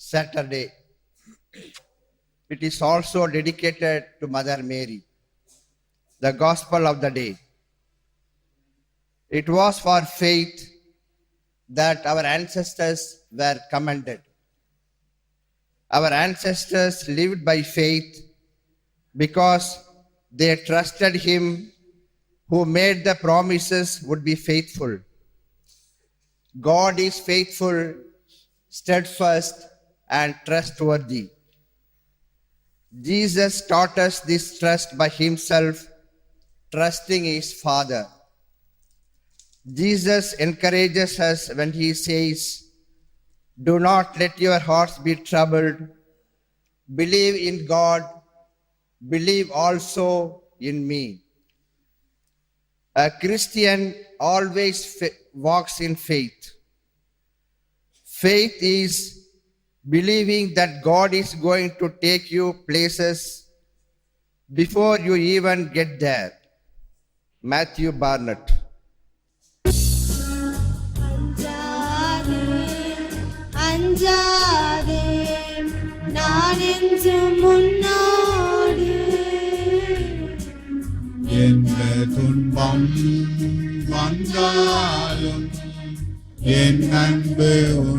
Saturday. It is also dedicated to Mother Mary, the Gospel of the day. It was for faith that our ancestors were commended. Our ancestors lived by faith because they trusted Him who made the promises would be faithful. God is faithful, steadfast, and trustworthy. Jesus taught us this trust by Himself, trusting His Father. Jesus encourages us when He says, Do not let your hearts be troubled. Believe in God, believe also in me. A Christian always walks in faith. Faith is believing that God is going to take you places before you even get there. Matthew Barnett. அஞ்சாதே அஞ்சாதே நான் என்று முன்னாடி என்ன துன்பம் வந்தாலும் என் அன்பு உன்னோடு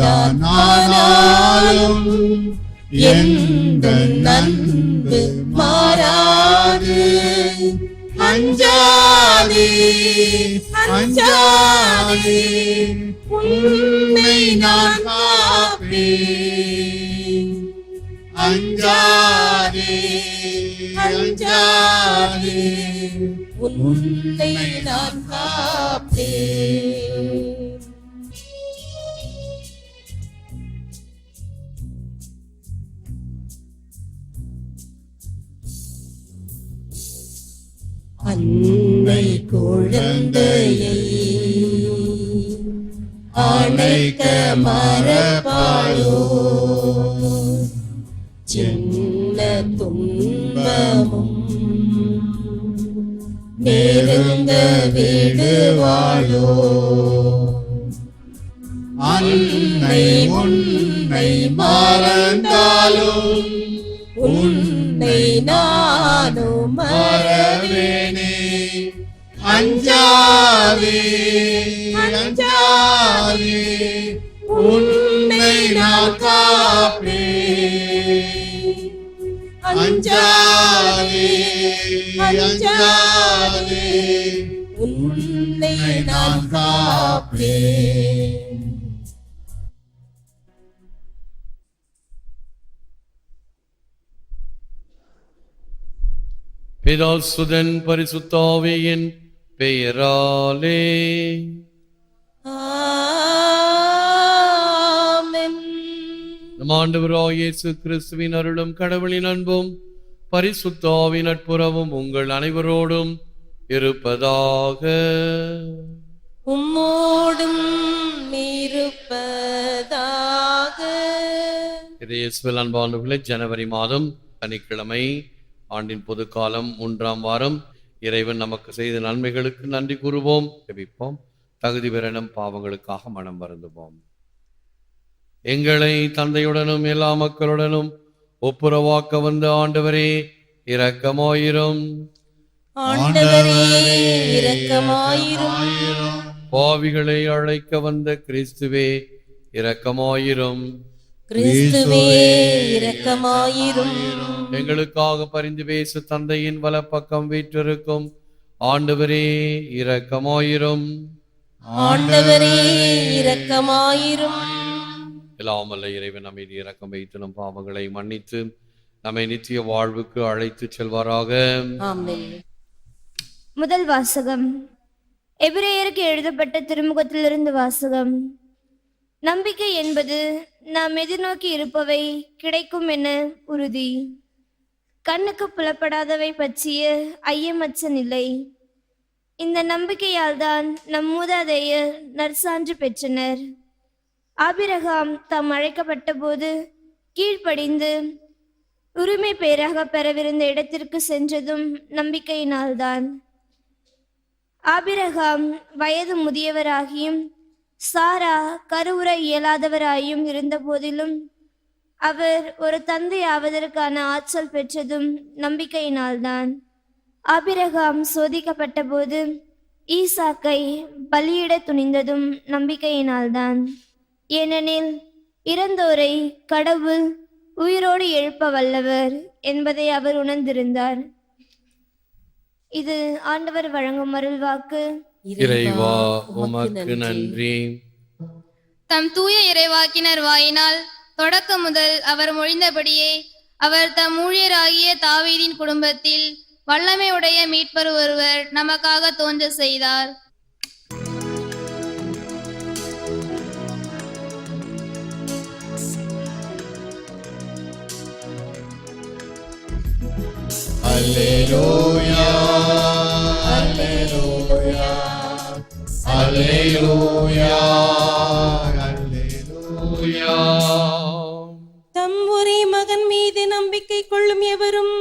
நிலைதான் ஆனாலும் எந்த நன்பு மாறாது. அஞ்சாதே அஞ்சாதே உன்னை நான் காப்பேன். அஞ்சாதே அஞ்சாதே உன்னை நான் காப்பேன். அன்னை குழந்தையை அணைக்க மறப்பாளோ? சின்ன துன்பமும் நெருங்க விடுவாளோ? அன்னை உன்னை மறந்தாலும் உன்னை நானும் மறவேனே. அஞ்சாதே அஞ்சாதே உன்னை நான் காப்பேன் அஞ்சாதே அஞ்சாதே உன்னை நான் காப்பேன் பிதாசுதன் பரிசுத்தாவியின் பெயராலே. நம் இயேசு கிறிஸ்துவின் அருளும் கடவுளின் அன்பும் பரிசுத்தாவின் நட்புறவும் உங்கள் அனைவரோடும் இருப்பதாக. உம்மோடும் இருப்பதாக. இது இயேசுவில் அன்பானவர்களே ஜனவரி மாதம் சனிக்கிழமை ஆண்டின் பொதுக்காலம் மூன்றாம் வாரம் இறைவன் நமக்கு செய்த நன்மைகளுக்கு நன்றி கூறுவோம். ஜெபிப்போம். தகுதி பெறணும் பாவங்களுக்காக மனம் வருந்துவோம். எங்களை தந்தையுடனும் எல்லா மக்களுடனும் ஒப்புரவாக்க வந்த ஆண்டவரே இரக்கமாயிரும். ஆண்டவரே இரக்கமாயிரும். பாவிகளை அழைக்க வந்த கிறிஸ்துவே இரக்கமாயிரும். கிறிஸ்துவே இரக்கமாயிரும். எங்களுக்காக பரிந்து பேசு தந்தையின் வலப்பக்கம் வீற்றிருக்கும். ஆண்டவரே இரக்கமாயிரும். ஆண்டவரே இரக்கமாயிரும். எல்லாம் வல்ல இறைவன் நம்மை இரக்கம் வைத்து நம் பாவங்களை மன்னித்து நம்மை நித்திய வாழ்வுக்கு அழைத்து செல்வாராக. ஆமென். முதல் வாசகம். எபிரேயருக்கு எழுதப்பட்ட திருமுகத்திலிருந்து வாசகம். நம்பிக்கை என்பது நாம் எதிர்நோக்கி இருப்பவை கிடைக்கும் என உறுதி. கண்ணுக்கு புலப்படாதவை பற்றிய ஐயமச்ச நிலை இந்த நம்பிக்கையால் தான் நம் மூதாதையர் நற்சான்று பெற்றனர். ஆபிரகாம் தாம் அழைக்கப்பட்ட போது கீழ்ப்படிந்து உரிமை பெயராக பெறவிருந்த இடத்திற்கு சென்றதும் நம்பிக்கையினால்தான். ஆபிரகாம் வயது முதியவராகியும் சாரா கருவுற இயலாதவராயும் இருந்த போதிலும் அவர் ஒரு தந்தை ஆவதற்கான ஆற்றல் பெற்றதும் நம்பிக்கையினால்தான். ஆபிரகாம் சோதிக்கப்பட்ட போது ஈசாக்கை பலியிட துணிந்ததும் நம்பிக்கையினால்தான். ஏனெனில் இறந்தோரை கடவுள் உயிரோடு எழுப்ப வல்லவர் என்பதை அவர் உணர்ந்திருந்தார். இது ஆண்டவர் வழங்கும் அருள்வாக்கு. இறைவா உமக்கு நன்றி. தம் தூய இறைவாக்கினர் வாயினால் தொடக்க முதல் அவர் மொழிந்தபடியே அவர் தம் ஊழியராகிய தாவீதின் குடும்பத்தில் வல்லமையுடைய மீட்பர் ஒருவர் நமக்காக தோன்ற செய்தார். அல்லேலூயா. தம் ஒரே மகன் மீது நம்பிக்கை கொள்ளும் எவரும்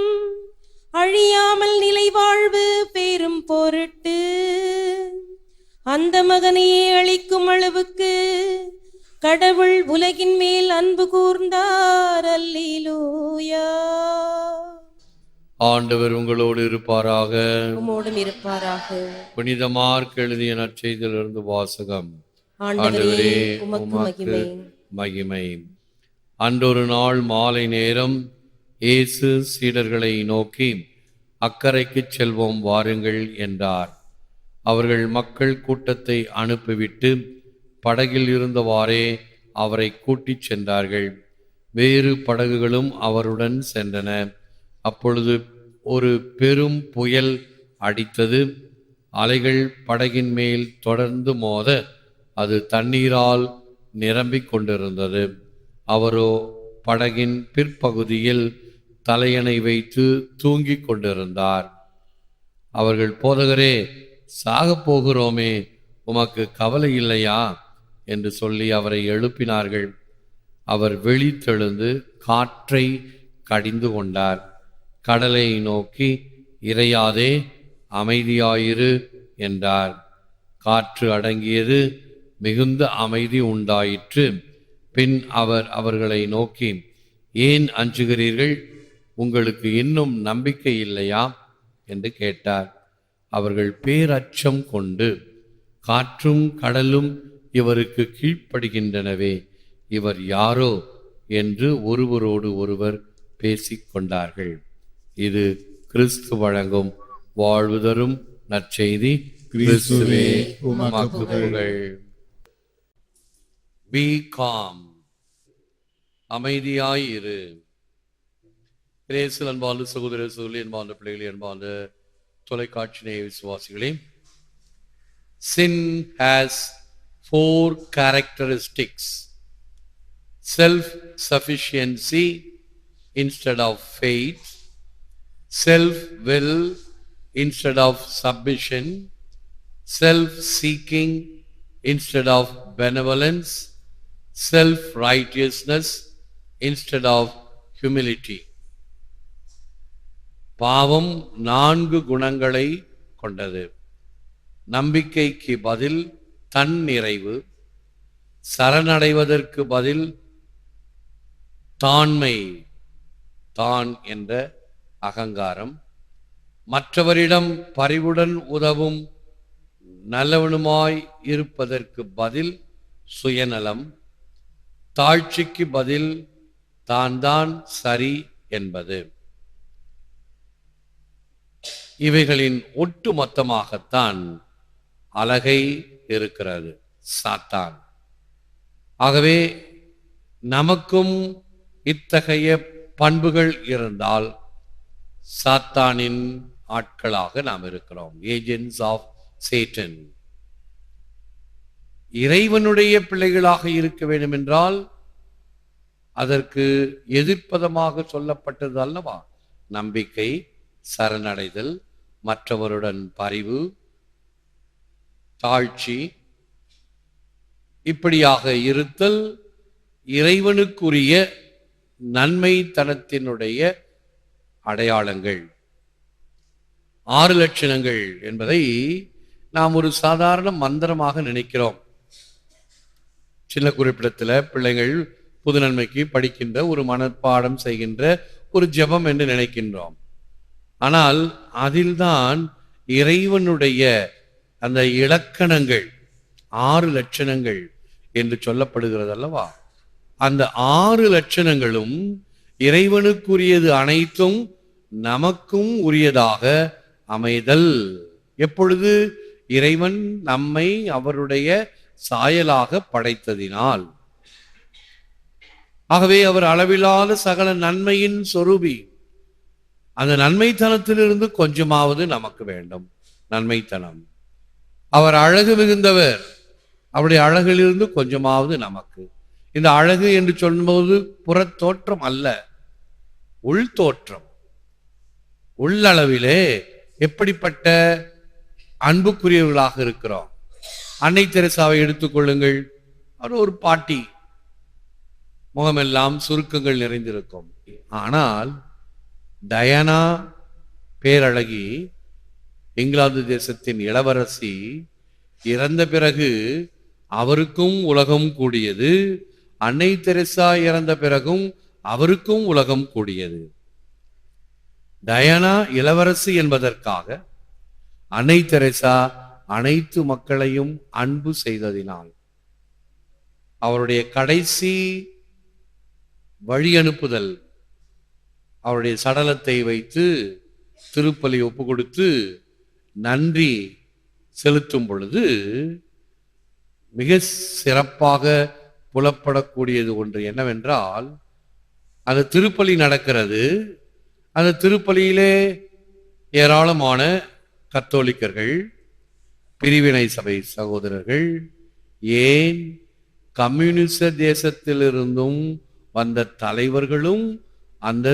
அழியாமல் நிலை வாழ்வு பேரும் பொருட்டு அந்த மகனையே அளிக்கும் அளவுக்கு கடவுள் உலகின் மேல் அன்பு கூர்ந்தார். அல்லேலூயா. ஆண்டவர் உங்களோடு இருப்பாராக. உம்மோடும் இருப்பாராக. புனித மார்க் எழுதிய நற்செய்தியிலிருந்து வாசகம். ஆண்டவரே உமக்கு மகிமை. அன்றொரு நாள் மாலை நேரம் இயேசு சீடர்களை நோக்கி அக்கறைக்குச் செல்வோம் வாருங்கள் என்றார். அவர்கள் மக்கள் கூட்டத்தை அனுப்பிவிட்டு படகில் இருந்தவாறே அவரை கூட்டிச் சென்றார்கள். வேறு படகுகளும் அவருடன் சென்றன. அப்பொழுது ஒரு பெரும் புயல் அடித்தது. அலைகள் படகின் மேல் தொடர்ந்து மோத அது தண்ணீரால் நிரம்பிக் கொண்டிருந்தது. அவரோ படகின் பிற்பகுதியில் தலையணை வைத்து தூங்கிக் கொண்டிருந்தார். அவர்கள் போதகரே சாகப் போகிறோமே உமக்கு கவலை இல்லையா? என்று சொல்லி அவரை எழுப்பினார்கள். அவர் வெளித்தெழுந்து காற்றை கடிந்து கொண்டார். கடலை நோக்கி இறையாதே அமைதியாயிரு என்றார். காற்று அடங்கியது மிகுந்த அமைதி உண்டாயிற்று. பின் அவர் அவர்களை நோக்கி ஏன் அஞ்சுகிறீர்கள்? உங்களுக்கு இன்னும் நம்பிக்கை இல்லையா? என்று கேட்டார். அவர்கள் பேரச்சம் கொண்டு காற்றும் கடலும் இவருக்கு கீழ்ப்படுகின்றனவே இவர் யாரோ? என்று ஒருவரோடு ஒருவர் பேசிக்கொண்டார்கள் இது கிறிஸ்து வழங்கும் வாழ்வு தரும் நற்செய்தி. கிறிஸ்துவே உமக்கு புகழ். பி காம் அமைதியாய் இரு. கிரேசில் அன்பான சகோதர சகோதரி அன்பான பிள்ளைகளே அன்பான தொலைக்காட்சி நேய விசுவாசிகளே sin has four characteristics self sufficiency instead of faith self will instead of submission self seeking instead of benevolence self righteousness instead of humility பாவம் நான்கு குணங்களை கொண்டது நம்பிக்கைக்கு பதில் தன்னிறைவு சரணடைவதற்கு பதில் தாண்மை தான் என்ற அகங்காரம். மற்றவரிடம் பரிவுடன் உதவும் நல்லவனுமாய் இருப்பதற்கு பதில் சுயநலம். தாழ்ச்சிக்கு பதில் தான் தான் சரி என்பது. இவைகளின் ஒட்டு மொத்தமாகத்தான் அழகை இருக்கிறது சாத்தான். ஆகவே நமக்கும் இத்தகைய பண்புகள் இருந்தால் சாத்தானின் ஆட்களாக நாம் இருக்கிறோம் ஏஜென்ட்ஸ் ஆஃப் சேட்டன் இறைவனுடைய பிள்ளைகளாக இருக்க வேண்டும் என்றால் அதற்கு எதிர்ப்பதமாக சொல்லப்பட்டது அல்லவா? நம்பிக்கை சரணடைதல் மற்றவருடன் பரிவு தாழ்ச்சி இப்படியாக இருத்தல் இறைவனுக்குரிய நன்மை தனத்தினுடைய அடையாளங்கள். ஆறு லட்சணங்கள் என்பதை நாம் ஒரு சாதாரண மந்திரமாக நினைக்கிறோம். சின்ன குறிப்பிடத்தில் பிள்ளைகள் புது நன்மைக்கு படிக்கின்ற ஒரு மனப்பாடம் செய்கின்ற ஒரு ஜெபம் என்று நினைக்கின்றோம். ஆனால் அதில்தான் இறைவனுடைய அந்த இலக்கணங்கள் ஆறு லட்சணங்கள் என்று சொல்லப்படுகிறது அல்லவா அந்த ஆறு லட்சணங்களும் இறைவனுக்குரியது அனைத்தும் நமக்கும் உரியதாக அமைதல். எப்பொழுது? இறைவன் நம்மை அவருடைய சாயலாக படைத்ததினால். ஆகவே அவர் அளவில்லாத சகல நன்மையின் சொரூபி. அந்த நன்மைத்தனத்திலிருந்து கொஞ்சமாவது நமக்கு வேண்டும். நன்மைத்தனம். அவர் அழகு மிகுந்தவர். அவருடைய அழகிலிருந்து கொஞ்சமாவது நமக்கு. இந்த அழகு என்று சொல்லும்போது புறத்தோற்றம் அல்ல உள்தோற்றம். உள்ளளவிலே எப்படிப்பட்ட அன்புக்குரியவர்களாக இருக்கிறோம். அன்னை தெரசாவை எடுத்துக்கொள்ளுங்கள் அவர் ஒரு பாட்டி. முகமெல்லாம் சுருக்கங்கள் நிறைந்திருக்கும். ஆனால் டயானா பேரழகி இங்கிலாந்து தேசத்தின் இளவரசி இறந்த பிறகு அவருக்கும் உலகம் கூடியது அன்னை தெரசா இறந்த பிறகும் அவருக்கும் உலகம் கூடியது. டயானா இளவரசி என்பதற்காக அன்னை தெரசா அனைத்து மக்களையும் அன்பு செய்ததினால் அவருடைய கடைசி வழி அனுப்புதல் அவருடைய சடலத்தை வைத்து திருப்பலி ஒப்பு கொடுத்து நன்றி செலுத்தும் பொழுது மிக சிறப்பாக புலப்படக்கூடியது ஒன்று என்னவென்றால் அந்த திருப்பலி நடக்கிறது. அந்த திருப்பலியிலே ஏராளமான கத்தோலிக்கர்கள் பிரிவினை சபை சகோதரர்கள் ஏன் கம்யூனிச தேசத்திலிருந்தும் வந்த தலைவர்களும் அந்த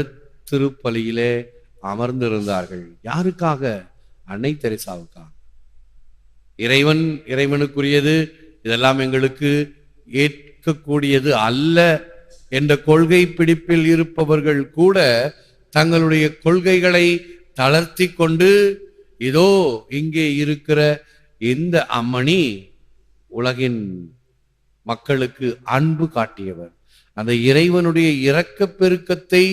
திருப்பலியிலே அமர்ந்திருந்தார்கள். யாருக்காக? அன்னை தெரசாவுக்காக. இறைவன் இறைவனுக்குரியது இதெல்லாம் எங்களுக்கு ஏற்கக்கூடியது அல்ல என்ற கொள்கை பிடிப்பில் இருப்பவர்கள் கூட தங்களுடைய கொள்கைகளை தளர்த்தி கொண்டு இதோ இங்கே இருக்கிற இந்த அம்மணி உலகின் மக்களுக்கு அன்பு காட்டியவர். அந்த இறைவனுடைய இரக்க பெருக்கத்தை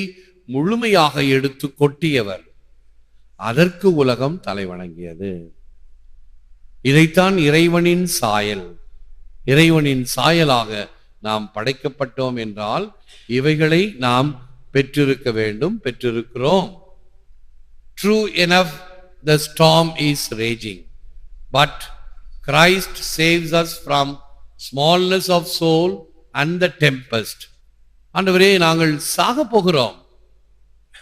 முழுமையாக எடுத்து கொட்டியவர். அதற்கு உலகம் தலைவணங்கியது இதைத்தான் இறைவனின் சாயல். இறைவனின் சாயலாக நாம் படைக்கப்பட்டோம் என்றால் இவைகளை நாம் பெற்றிருக்க வேண்டும் பெற்றிருக்கிறோம். True enough the storm is raging but Christ saves us from smallness of soul and the tempest ஆண்டவரே நாங்கள் சாக போகிறோம்.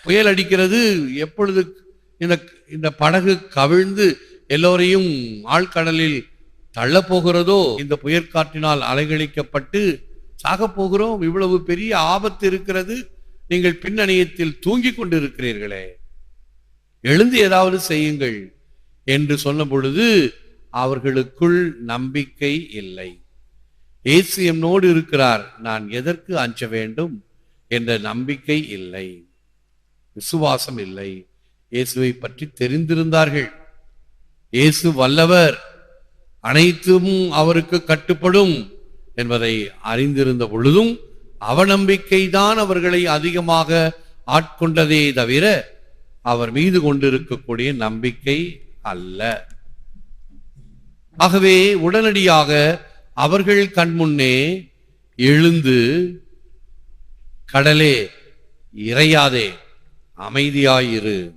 புயல் அடிக்கிறது எப்பொழுது இந்த இந்த படகு கவிழ்ந்து எல்லோரையும் ஆழ்கடலில் தள்ள போகிறதோ இந்த புயற்காற்றினால் அலைகழிக்கப்பட்டு சாக போகிறோம். இவ்வளவு பெரிய ஆபத்து இருக்கிறது. நீங்கள் பின்னணியத்தில் தூங்கிக் கொண்டிருக்கிறீர்களே. எழுந்து ஏதாவது செய்யுங்கள் என்று சொன்ன பொழுது அவர்களுக்குள் நம்பிக்கை இல்லை. இயேசு என்னோடு இருக்கிறார் நான் எதற்கு அஞ்ச வேண்டும் என்ற நம்பிக்கை இல்லை. விசுவாசம் இல்லை. இயேசுவை பற்றி தெரிந்திருந்தார்கள். இயேசு வல்லவர் அனைத்தும் அவருக்கு கட்டுப்படும் என்பதை அறிந்திருந்த பொழுதும் அவநம்பிக்கை தான் அவர்களை அதிகமாக ஆட்கொண்டதே தவிர அவர் மீது கொண்டிருக்கக்கூடிய நம்பிக்கை அல்ல. ஆகவே உடனடியாக அவர்கள் கண்முன்னே எழுந்து கடலே இறையாதே அமைதியாயிரு.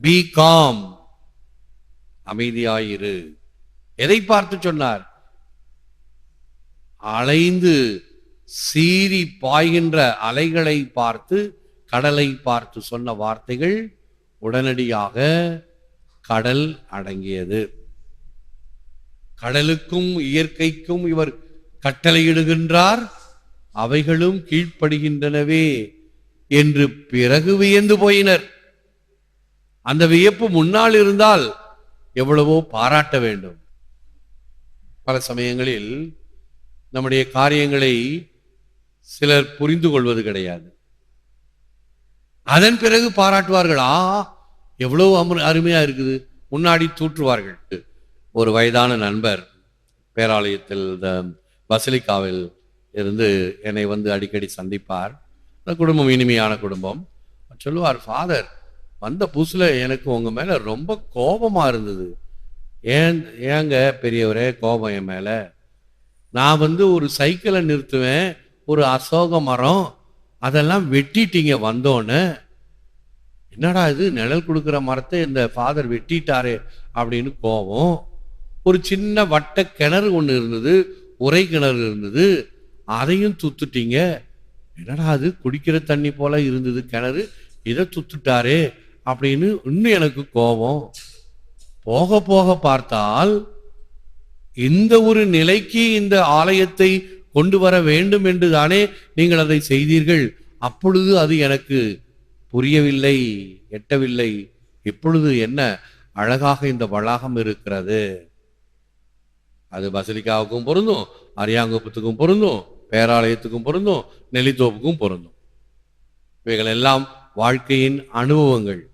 B com அமைதியாயிரு. எதை பார்த்து சொன்னார்? அலைந்து சீறி பாய்கின்ற அலைகளை பார்த்து கடலை பார்த்து சொன்ன வார்த்தைகள் உடனடியாக கடல் அடங்கியது. கடலுக்கும் இயற்கைக்கும் இவர் கட்டளையிடுகின்றார் அவைகளும் கீழ்ப்படுகின்றனவே என்று பிறகு வியந்து போயினர். அந்த வியப்பு முன்னால் இருந்தால் எவ்வளவோ பாராட்ட வேண்டும். பல சமயங்களில் நம்முடைய காரியங்களை சிலர் புரிந்து கொள்வது கிடையாது. அதன் பிறகு பாராட்டுவார்கள் ஆ எவ்வளவு அமர் அருமையா இருக்குது. முன்னாடி தூற்றுவார்கள். ஒரு வயதான நண்பர் பேராலயத்தில் இந்த பசிலிக்காவில் இருந்து என்னை வந்து அடிக்கடி சந்திப்பார். அந்த குடும்பம் இனிமையான குடும்பம். சொல்லுவார் ஃபாதர் வந்த புதுசில் எனக்கு உங்கள் மேல ரொம்ப கோபமா இருந்தது. ஏன் ஏங்க பெரியவரே கோபம் என் மேலே? நான் வந்து ஒரு சைக்கிளை நிறுத்துவேன். ஒரு அசோக மரம் அதெல்லாம் வெட்டிட்டீங்க வந்தோன்னு என்னடா இது நிழல் கொடுக்குற மரத்தை இந்த ஃபாதர் வெட்டிட்டாரு அப்படின்னு கோபம் ஒரு சின்ன வட்ட கிணறு ஒன்று இருந்தது உரை கிணறு இருந்தது அதையும் துத்துட்டீங்க. என்னடா அது குடிக்கிற தண்ணி போல இருந்தது கிணறு இதை துத்துட்டாரே அப்படின்னு இன்னும் எனக்கு கோபம் போக போக பார்த்தால் இந்த ஒரு நிலைக்கு இந்த ஆலயத்தை கொண்டு வர வேண்டும் என்று தானே நீங்கள் அதை செய்தீர்கள். அப்பொழுது அது எனக்கு புரியவில்லை எட்டவில்லை. இப்பொழுது என்ன? அழகாக இந்த வளாகம் இருக்கிறது. அது பசலிக்காவுக்கும் பொருந்தும் அரியாங்குப்பத்துக்கும் பொருந்தும் பேராலயத்துக்கும் பொருந்தும் நெல்லித்தோப்புக்கும் பொருந்தும். இவைகள் எல்லாம் வாழ்க்கையின் அனுபவங்கள்.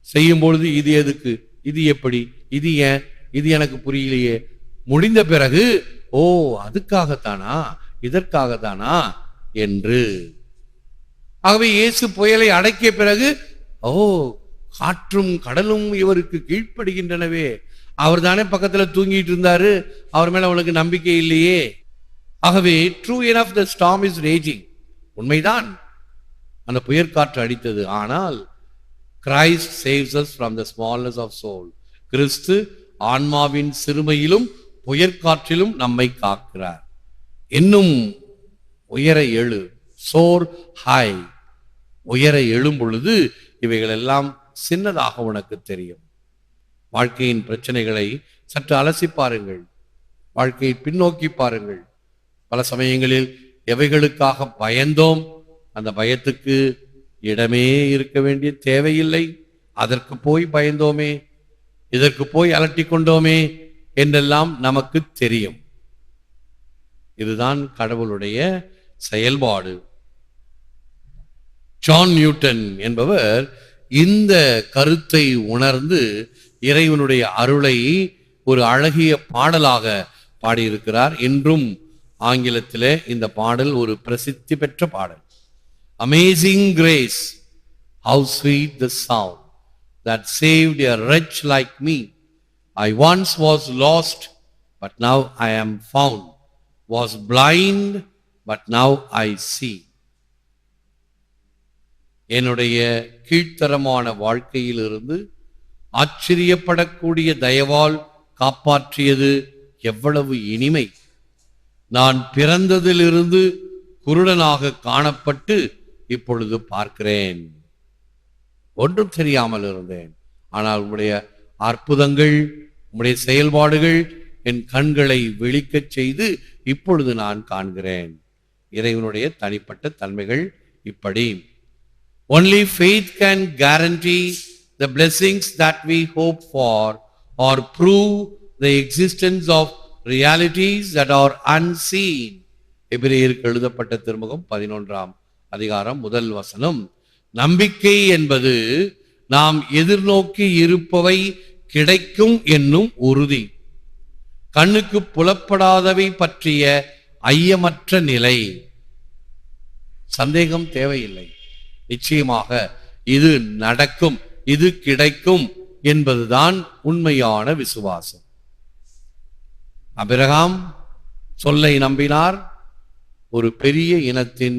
செய்யும் பொழுது இது எதுக்கு? இது எப்படி? இது ஏன்? இது எனக்கு புரியலையே. முடிந்த பிறகு ஓ அதுக்காகத்தானா? இதற்காகத்தானா? என்று. ஆகவே இயேசு புயலை அடக்கிய பிறகு ஓ காற்றும் கடலும் இவருக்கு கீழ்ப்படுகின்றனவே. அவர் தானே பக்கத்தில் தூங்கிட்டு இருந்தாரு. அவர் மேல அவனுக்கு நம்பிக்கை இல்லையே. ஆகவே true enough the storm is raging உண்மைதான். அந்த புயற்காற்று அடித்தது. ஆனால் Christ saves us from the of soul கிறிஸ்து ஆன்மாவின் சிறுமையிலும் புயற்காற்றிலும் நம்மை காக்கிறார். இன்னும் உயர எழு சோர் ஹாய் உயர எழும் பொழுது இவைகள் எல்லாம் சின்னதாக உனக்கு தெரியும். வாழ்க்கையின் பிரச்சனைகளை சற்று அலசி பாருங்கள். வாழ்க்கையை பின்னோக்கி பாருங்கள். பல சமயங்களில் எவைகளுக்காக பயந்தோம்? அந்த பயத்துக்கு இடமே இருக்க வேண்டிய தேவையில்லை. அதற்கு போய் பயந்தோமே. இதற்கு போய் அலட்டி கொண்டோமே. என்றெல்லாம் நமக்கு தெரியும். இதுதான் கடவுளுடைய செயல்பாடு. ஜான் நியூட்டன் என்பவர் இந்த கருத்தை உணர்ந்து இறைவனுடைய அருளை ஒரு அழகிய பாடலாக பாடியிருக்கிறார். இன்றும் ஆங்கிலத்திலே இந்த பாடல் ஒரு பிரசித்தி பெற்ற பாடல். Amazing grace how sweet the sound that save a wretch like me I once was lost, but now I am found, was blind, but now I see. என்னுடைய கீழ்த்தரமான வாழ்க்கையிலிருந்து ஆச்சரியப்படக்கூடிய தயவால் காப்பாற்றியது எவ்வளவு இனிமை. நான் பிறந்ததிலிருந்து குருடனாக காணப்பட்டு இப்பொழுது பார்க்கிறேன். ஒன்றும் தெரியாமல் இருந்தேன். ஆனால் உம்முடைய அற்புதங்கள் உம்முடைய செயல்பாடுகள் என் கண்களை விழிக்கச் செய்து இப்பொழுது நான் காண்கிறேன். இறைவனுடைய தனிப்பட்ட தன்மைகள் இப்படி. Only faith can guarantee the blessings that we hope for or prove the existence of realities that are unseen எபிரேயருக்கு எழுதப்பட்ட திருமுகம் பதினொன்றாம் அதிகாரம் முதல் வசனம். நம்பிக்கை என்பது நாம் எதிர்நோக்கி இருப்பவை கிடைக்கும் என்னும் உறுதி. கண்ணுக்கு புலப்படாதவை பற்றிய ஐயமற்ற நிலை. சந்தேகம் தேவையில்லை. நிச்சயமாக இது நடக்கும் இது கிடைக்கும் என்பதுதான் உண்மையான விசுவாசம். அபிரகாம் சொல்லை நம்பினார் ஒரு பெரிய இனத்தின்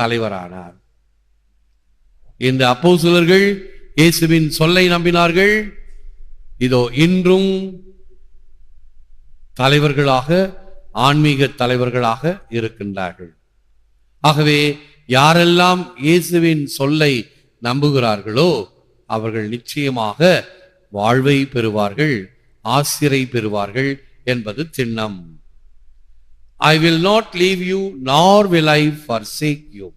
தலைவரானார். இந்த அப்போ சிலர்கள் இயேசுவின் சொல்லை நம்பினார்கள் இதோ இன்றும் தலைவர்களாக ஆன்மீக தலைவர்களாக இருக்கின்றார்கள். ஆகவே யாரெல்லாம் இயேசுவின் சொல்லை நம்புகிறார்களோ அவர்கள் நிச்சயமாக வாழ்வை பெறுவார்கள் ஆசிரை பெறுவார்கள் என்பது திண்ணம். I will not leave you nor will I forsake you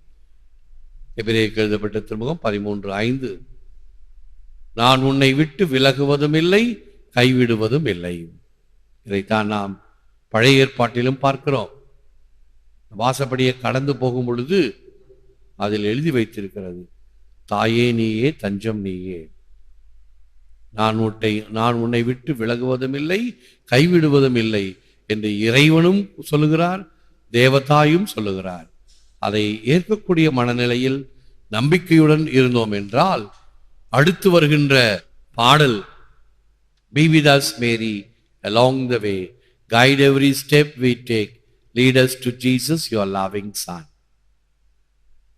எபிரேயருக்கு எழுதப்பட்ட திருமுகம் பதிமூன்று ஐந்து. நான் உன்னை விட்டு விலகுவதும் இல்லை கைவிடுவதும் இல்லை இதைத்தான் நாம் பழைய ஏற்பாட்டிலும் பார்க்கிறோம். வாசப்படியை கடந்து போகும் பொழுது அதில் எழுதி வைத்திருக்கிறது தாயே நீயே தஞ்சம் நீயே. நான் உன்னை நான் உன்னை விட்டு விலகுவதும் இல்லை கைவிடுவதும் இல்லை என்று இறைவனும் சொல்லுகிறார் தேவதாயும் சொல்லுகிறார். அதை ஏற்கக்கூடிய மனநிலையில் நம்பிக்கையுடன் இருந்தோம் என்றால் அடுத்து வருகின்ற பாடல் be with us, merry along the way guide every step we take leaders to Jesus Jesus, your loving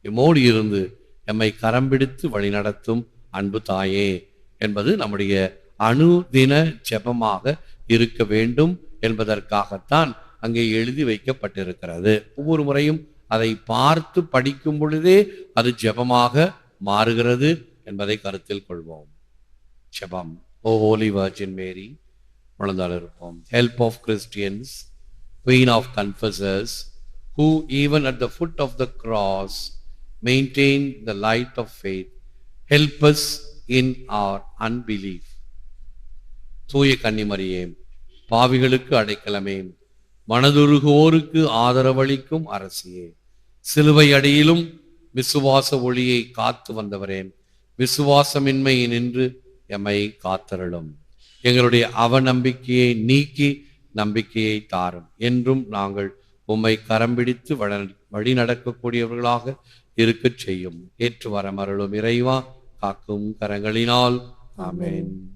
எம்மோடு இருந்து எம்மை கரம் பிடித்து வழிநடத்தும் அன்பு தாயே என்பது நம்முடைய அணுதின ஜெபமாக இருக்க வேண்டும் என்பதற்காகத்தான் அங்கே எழுதி வைக்கப்பட்டிருக்கிறது. ஒவ்வொரு முறையும் அதை பார்த்து படிக்கும் பொழுதே அது ஜெபமாக மாறுகிறது. என்பதை கருத்தில் கொள்வோம். ஜெபம் ஓ ஹோலி வர்ஜின் மேரி முழந்தால் இருப்போம். Help of Christians queen of confessors who even at the foot of the cross maintain the light of faith help us in our unbelief. தூய கன்னிமரியே பாவிகளுக்கு அடைக்கலமே. மனதுருகுவோருக்கு ஆதரவளிக்கும் அரசியே. சிலுவை அடியிலும் விசுவாச ஒளியை காத்து வந்தவரே. விசுவாசமின்மை நின்று எம்மை காத்தருளும். எங்களுடைய அவநம்பிக்கையை நீக்கி நம்பிக்கையை தாரும். என்றும் நாங்கள் உம்மை கரம்பிடித்து வழி நடக்கக்கூடியவர்களாக இருக்கச் செய்யும். ஏற்று வரமருளும் இறைவா காக்கும் கரங்களினால். ஆமென்.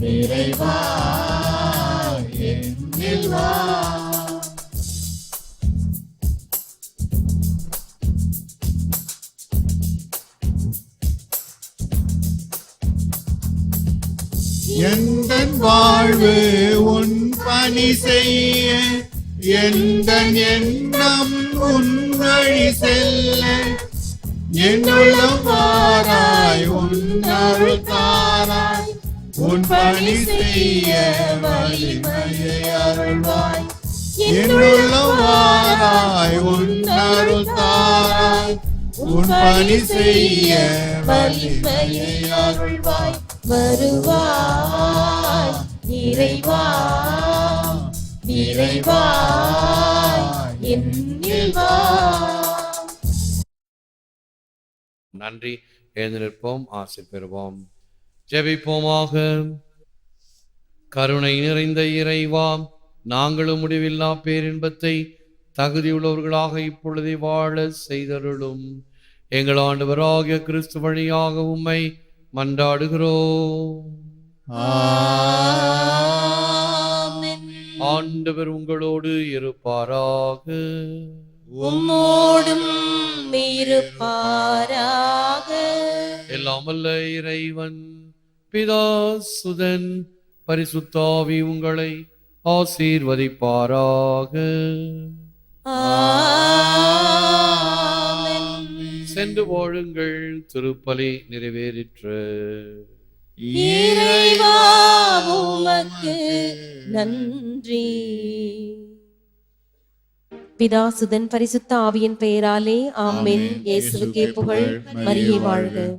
இறைவா எந்த வாழ்வு உன் பணி செய்ய எந்த எண்ணம் உன் வழி செல்ல? என்னுள்ளவாராய் உன் அருள் தாராய் உன் பணி செய்ய வலிமையை அருள்வாய். என்னுள்ளவாராய் உன் அருள் தாராய் உன் பணி செய்ய வலிமையை அருள்வாய். வருவாய். இறைவா இறைவாய். நன்றி. எழுந்து நிற்போம் ஆசை பெறுவோம். ஜெபிப்போமாக. கருணை நிறைந்த இறைவாம் நாங்களும் முடிவில்லா பேரின்பத்தை தகுதியுள்ளவர்களாக இப்பொழுதே வாழ செய்தருளும். எங்கள் ஆண்டவராகிய கிறிஸ்து வழியாக உம்மை மன்றாடுகிறோம். ஆண்டவர் உங்களோடு இருப்பாராக உம்மோடும் இருப்பாராக எல்லாம் வல்ல இறைவன் பிதா சுதன் பரிசுத்தாவி உங்களை ஆசீர்வதிப்பாராக ஆமென். சென்று வாழுங்கள் திருப்பலி நிறைவேறிற்று. இறைவா உமக்கு நன்றி. பிதாசுதன் பரிசுத்த ஆவியின் பெயராலே ஆமென். இயேசுவுக்கே புகழ். மரியே வாழ்க.